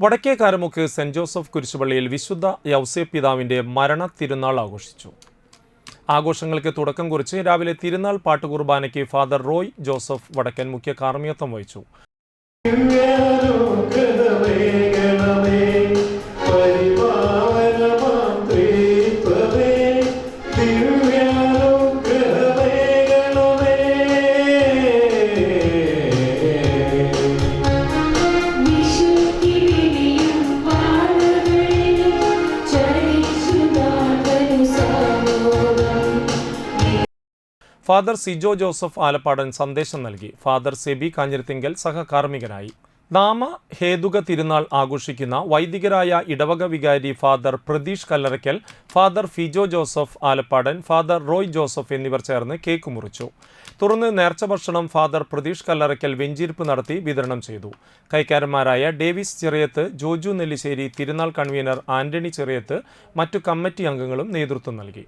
Vadakkekaramukku saint Joseph കുരിശുപള്ളിയിൽ വിശുദ്ധ യൗസേ പിതാവിന്റെ മരണ തിരുനാൾ ആഘോഷിച്ചു. ആഘോഷങ്ങൾക്ക് തുടക്കം കുറിച്ച് രാവിലെ തിരുനാൾ പാട്ടുകുർബാനയ്ക്ക് ഫാദർ റോയ് ജോസഫ് വടക്കൻ മുഖ്യ കാർമ്മികത്വം വഹിച്ചു. ഫാദർ സിജോ ജോസഫ് ആലപ്പാടൻ സന്ദേശം നൽകി. ഫാദർ സെബി കാഞ്ഞിരത്തിങ്കൽ സഹകാർമ്മികനായി. നാമ ഹേതുക തിരുനാൾ ആഘോഷിക്കുന്ന വൈദികരായ ഇടവക വികാരി father Pratheesh Kallarackal father Fijo Joseph Alappadan father Roy Joseph എന്നിവർ ചേർന്ന് കേക്ക് മുറിച്ചു. തുടർന്ന് നേർച്ച ഭക്ഷണം ഫാദർ പ്രതീഷ് കല്ലറയ്ക്കൽ വെഞ്ചിരിപ്പ് നടത്തി വിതരണം ചെയ്തു. കൈക്കാരന്മാരായ ഡേവിസ് ചെറിയത്ത് ജോജു നെല്ലിശ്ശേരി തിരുനാൾ കൺവീനർ ആന്റണി ചെറിയത്ത് മറ്റു കമ്മിറ്റി അംഗങ്ങളും നേതൃത്വം നൽകി.